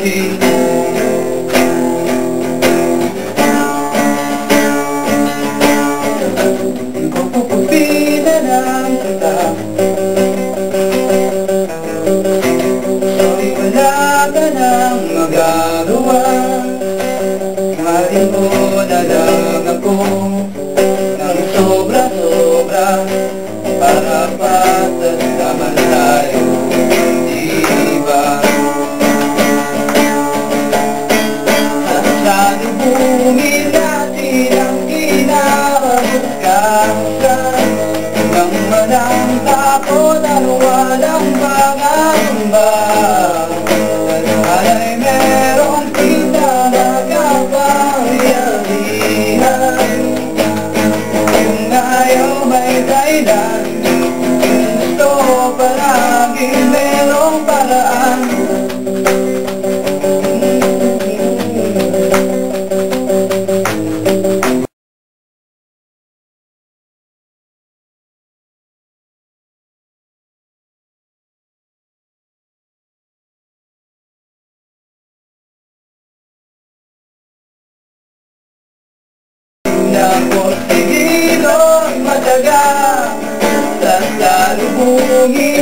Milwaukee. Ipagpupuntina namin kita Sorry wala ka nang magagawa Mahalin mo hanggan Nang manang takot at walang pangamba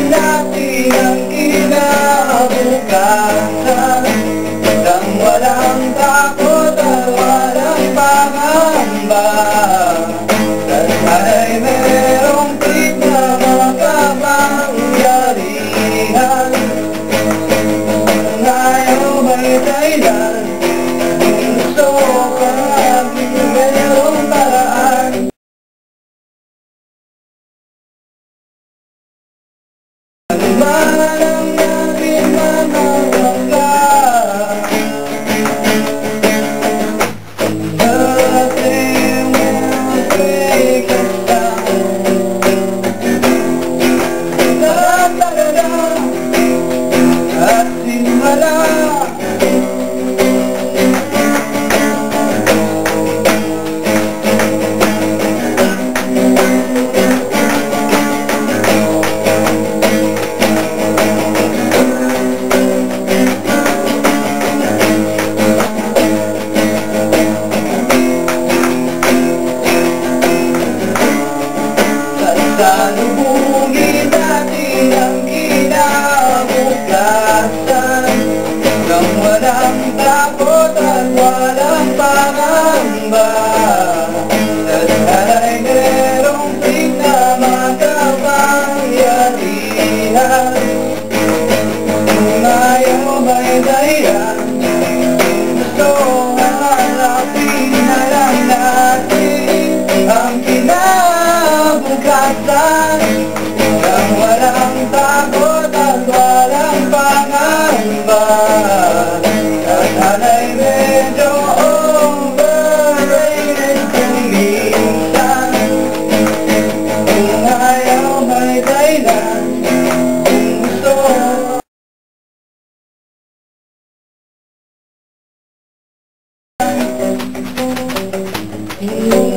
natin ang kinabukasan Nang walang takot at walang pangamba Danu Nang walang takot at walang pangamba At hanay medyo overrated kung minsan. Kung may dahilan Kung Thank hmm. you.